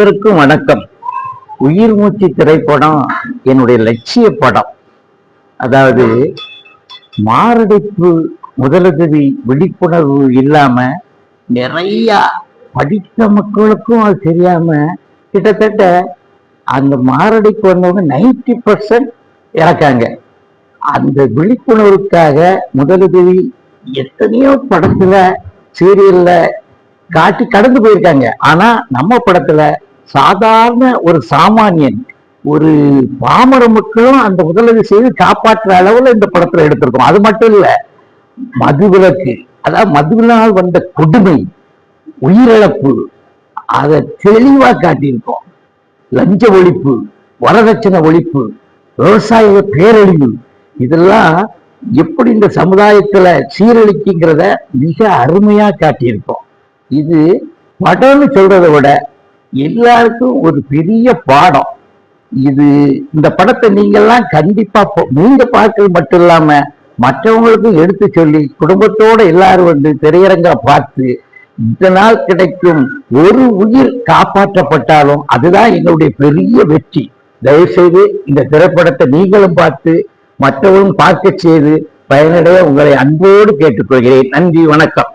அனைவருக்கும் வணக்கம். உயிர் மூச்சு திரைப்படம் என்னுடைய லட்சிய படம். அதாவது மாரடைப்பு முதலுதவி விழிப்புணர்வு இல்லாம நிறைய படித்த மக்களுக்கும் அது தெரியாம கிட்டத்தட்ட அந்த மாரடைப்பு வந்தவங்க நைன்டி பர்சன்ட் இறக்காங்க. அந்த விழிப்புணர்வுக்காக முதலுதவி எத்தனையோ படத்துல சீரியல்ல காட்டி கடந்து போயிருக்காங்க. ஆனா நம்ம படத்துல சாதாரண ஒரு சாமானியன் ஒரு பாமர மக்களும் அந்த முதலுதவி செய்து காப்பாற்றுற அளவுல இந்த படத்துல எடுத்திருக்கோம். அது மட்டும் இல்ல மதுவிலக்கு அதாவது மதுவினால் வந்த கொடுமை உயிரிழப்பு அதை தெளிவா காட்டியிருக்கோம். லஞ்ச ஒழிப்பு வரதட்சணை ஒழிப்பு விவசாய பேரழிவு இதெல்லாம் எப்படி இந்த சமுதாயத்துல சீரழிக்குங்கிறத மிக அருமையா காட்டியிருக்கோம். இது படம்னு சொல்றதை விட எல்லாருக்கும் ஒரு பெரிய பாடம். இது இந்த படத்தை நீங்கெல்லாம் கண்டிப்பா போ- நீங்க பார்க்கறது மட்டும் இல்லாம மற்றவங்களுக்கும் எடுத்து சொல்லி குடும்பத்தோட எல்லாரும் வந்து திரையரங்கா பார்த்து இதனால் கிடைக்கும் ஒரு உயிர் காப்பாற்றப்பட்டாலும் அதுதான் எங்களுடைய பெரிய வெற்றி. தயவுசெய்து இந்த திரைப்படத்தை நீங்களும் பார்த்து மற்றவர்களும் பார்க்க செய்து பயனடைய உங்களை அன்போடு கேட்டுக்கொள்கிறேன். நன்றி வணக்கம்.